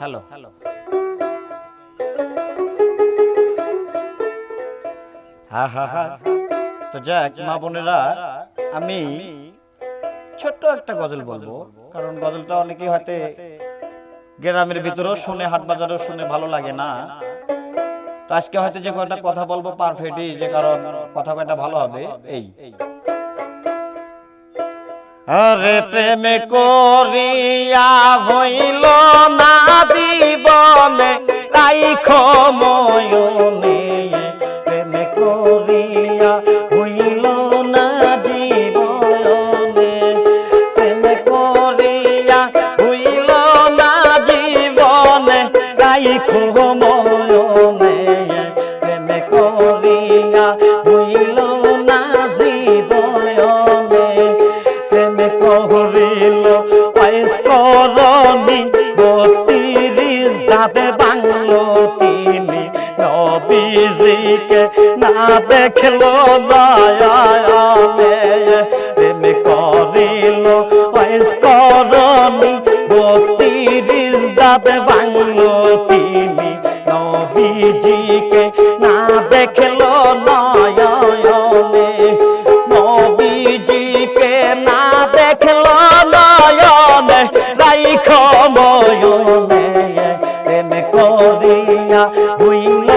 Hello hello হা হা হা তো যাক মা বোনেরা আমি ছোট্ট একটা গজল বলব কারণ গজলটা অনেকেই হয়তো গ্রামের ভিতরেও শুনে হাট বাজারেও শুনে ভালো লাগে না। তো আজকে হয়তো যে কয়টা কথা বলব পারফেক্টই যে কারণ কথা কয়টা ভালো হবে এই। আরে প্রেমে করিয়া হইল না জীবনে, রাইখ ময়নে প্রেমে করিয়া হইল না জীবনে, প্রেমে করিয়া হইল না জীবনে, রাইখ দাঁতে বাংলো তিনি নবীজিকে না দেখল নয়নে করিয়া হইল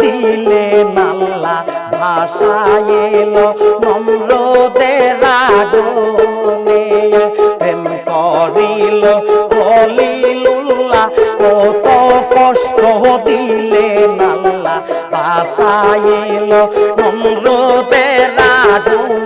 দিলে নাল্লা ভাষায় এলো নম্রদের আগুনে প্রেম করিল কলিলুল্লা কত কষ্ট দিলে নাল্লা ভাষায় এলো নম্রদের নাটু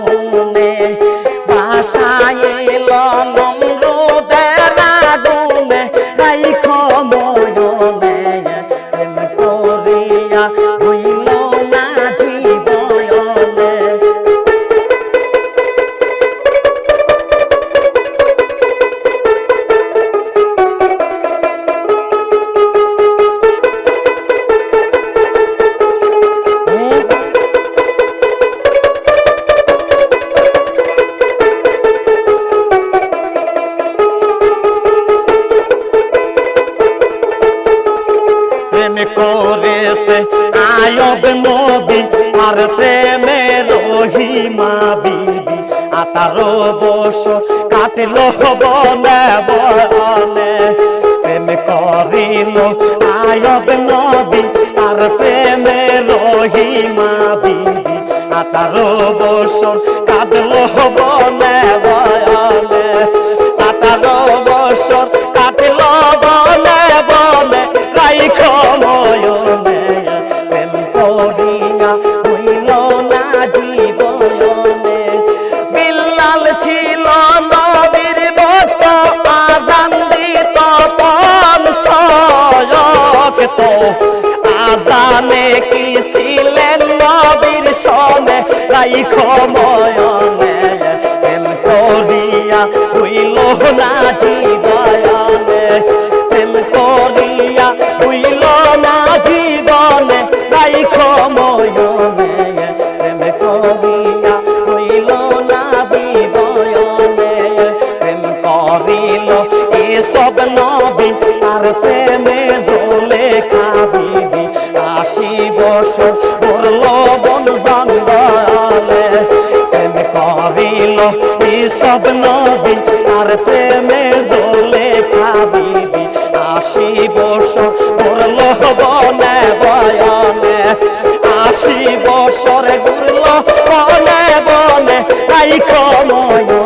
আয়ব নবী আর প্রেমে রহিমা বিবি। আতার বস কাটল বনে বনে। প্রেম করিল আয়ব পঞ্চয়ক তো আজানে কি ছিলেন নবীর সনে? রাইখ ময়নে, প্রেম করিয়া হইল না জীবনে। প্রেম করিয়া হইল না জীবনে, রাইখ ময়নে, প্রেম করিয়া হইল না জীবনে। প্রেম করিল এসব নবী আর প্রেমে এসব নদী আর প্রেমে জলে খাবি। আশি বছর বলল বনে বয়নে, আশি বছর ঘুরল বনে বনে আই ময়নে